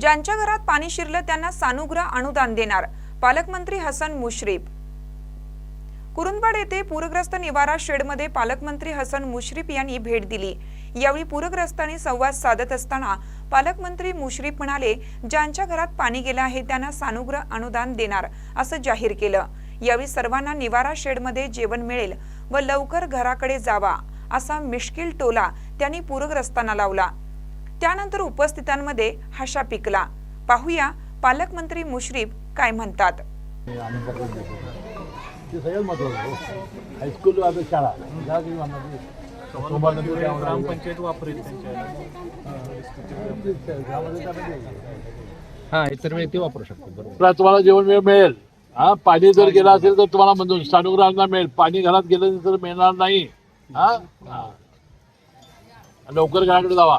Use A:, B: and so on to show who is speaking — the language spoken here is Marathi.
A: ज्यांच्या घरात पाणी शिरलं त्यांना सानुग्रह अनुदान देणार. पालकमंत्री हसन मुश्रीफ. कुरुंदवाड येथे पूरग्रस्त निवारा शेडमध्ये पालकमंत्री हसन मुश्रीफ यांनी भेट दिली. यावेळी पूरग्रस्तांनी संवाद साधत असताना पालकमंत्री मुश्रीफ म्हणाले ज्यांच्या घरात पाणी गेलं आहे त्यांना सानुग्रह अनुदान देणार असं जाहीर केलं. यावेळी सर्वांना निवारा शेडमध्ये जेवण मिळेल व लवकर घराकडे जावा असा मिश्किल टोला त्यांनी पूरग्रस्तांना लावला. त्यानंतर उपस्थितांमध्ये हशा पिकला. पाहूया पालकमंत्री मुश्रीफ काय म्हणतात.
B: ते सगळ्यात महत्वाचं. हायस्कूल आता शाळा?
C: ग्रामपंचायत वापरेल? हा इतर वेळी ते वापरू शकतो बरोबर.
B: तुला तुम्हाला जेवण वेळ मिळेल. हा पाणी जर गेलं असेल तर तुम्हाला मंजूर. सानुग्रहांना मिळेल. पाणी घरात गेलं तर मिळणार नाही. हा? हा. लवकर घराकडे जावा.